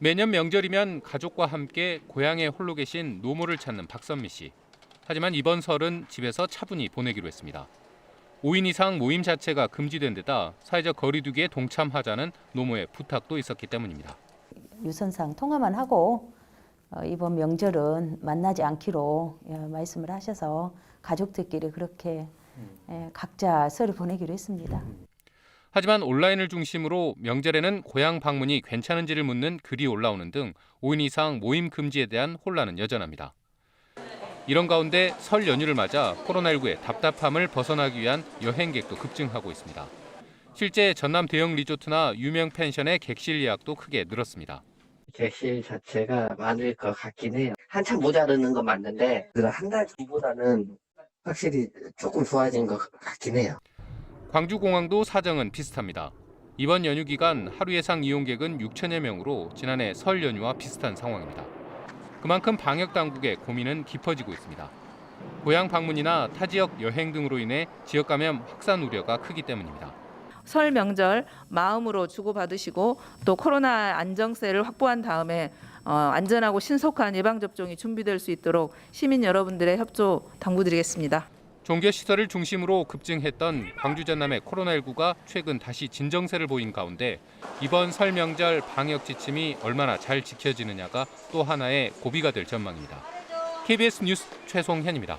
매년 명절이면 가족과 함께 고향에 홀로 계신 노모를 찾는 박선미 씨. 하지만 이번 설은 집에서 차분히 보내기로 했습니다. 5인 이상 모임 자체가 금지된 데다 사회적 거리두기에 동참하자는 노모의 부탁도 있었기 때문입니다. 유선상 통화만 하고 어, 이번 명절은 만나지 않기로 예, 말씀을 하셔서 가족들끼리 그렇게 예, 각자 설을 보내기로 했습니다. 하지만 온라인을 중심으로 명절에는 고향 방문이 괜찮은지를 묻는 글이 올라오는 등 5인 이상 모임 금지에 대한 혼란은 여전합니다. 이런 가운데 설 연휴를 맞아 코로나19의 답답함을 벗어나기 위한 여행객도 급증하고 있습니다. 실제 전남 대형 리조트나 유명 펜션의 객실 예약도 크게 늘었습니다. 객실 자체가 많을 것 같긴 해요. 한참 모자르는 건 맞는데 한 달 전보다는 확실히 조금 좋아진 것 같긴 해요. 광주공항도 사정은 비슷합니다. 이번 연휴 기간 하루 예상 이용객은 6천여 명으로 지난해 설 연휴와 비슷한 상황입니다. 그만큼 방역 당국의 고민은 깊어지고 있습니다. 고향 방문이나 타 지역 여행 등으로 인해 지역 감염 확산 우려가 크기 때문입니다. 설 명절 마음으로 주고받으시고 또 코로나 안정세를 확보한 다음에 어, 안전하고 신속한 예방 접종이 준비될 수 있도록 시민 여러분들의 협조 당부드리겠습니다. 종교 시설을 중심으로 급증했던 광주 전남의 코로나19가 최근 다시 진정세를 보인 가운데 이번 설 명절 방역 지침이 얼마나 잘 지켜지느냐가 또 하나의 고비가 될 전망입니다. KBS 뉴스 최송현입니다.